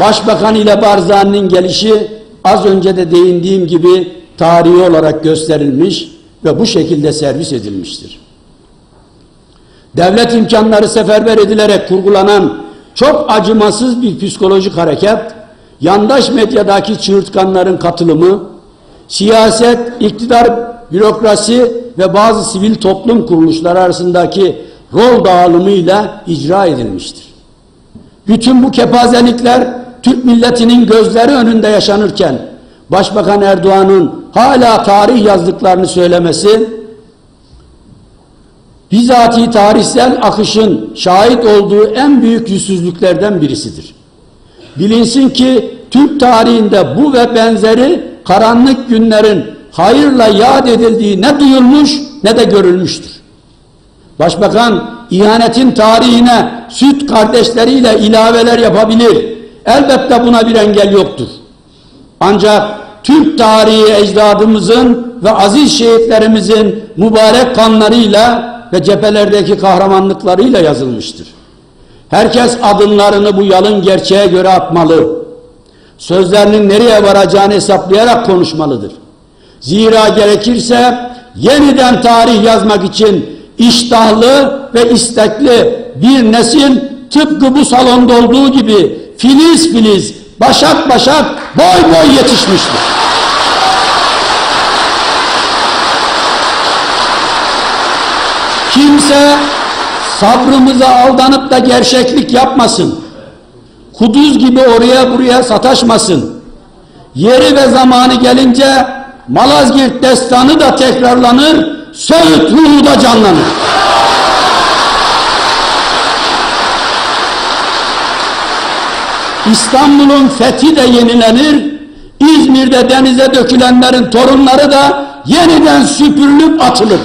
Başbakan ile Barzani'nin gelişi az önce de değindiğim gibi tarihi olarak gösterilmiş ve bu şekilde servis edilmiştir. Devlet imkanları seferber edilerek kurgulanan çok acımasız bir psikolojik hareket, yandaş medyadaki çığırtkanların katılımı, siyaset, iktidar, bürokrasi ve bazı sivil toplum kuruluşları arasındaki rol dağılımıyla icra edilmiştir. Bütün bu kepazelikler Türk milletinin gözleri önünde yaşanırken Başbakan Erdoğan'ın hala tarih yazdıklarını söylemesi bizatihi tarihsel akışın şahit olduğu en büyük yüzsüzlüklerden birisidir. Bilinsin ki Türk tarihinde bu ve benzeri karanlık günlerin hayırla yad edildiği ne duyulmuş ne de görülmüştür. Başbakan ihanetin tarihine süt kardeşleriyle ilaveler yapabilir. Elbette buna bir engel yoktur. Ancak Türk tarihi ecdadımızın ve aziz şehitlerimizin mübarek kanlarıyla ve cephelerdeki kahramanlıklarıyla yazılmıştır. Herkes adımlarını bu yalın gerçeğe göre atmalı. Sözlerinin nereye varacağını hesaplayarak konuşmalıdır. Zira gerekirse yeniden tarih yazmak için iştahlı ve istekli bir nesil tıpkı bu salonda olduğu gibi filiz filiz, başak başak, boy boy yetişmiştir. Kimse sabrımıza aldanıp da gerçeklik yapmasın. Kuduz gibi oraya buraya sataşmasın. Yeri ve zamanı gelince Malazgirt destanı da tekrarlanır, Söğüt ruhu da canlanır. İstanbul'un fethi de yenilenir, İzmir'de denize dökülenlerin torunları da yeniden süpürülüp atılır.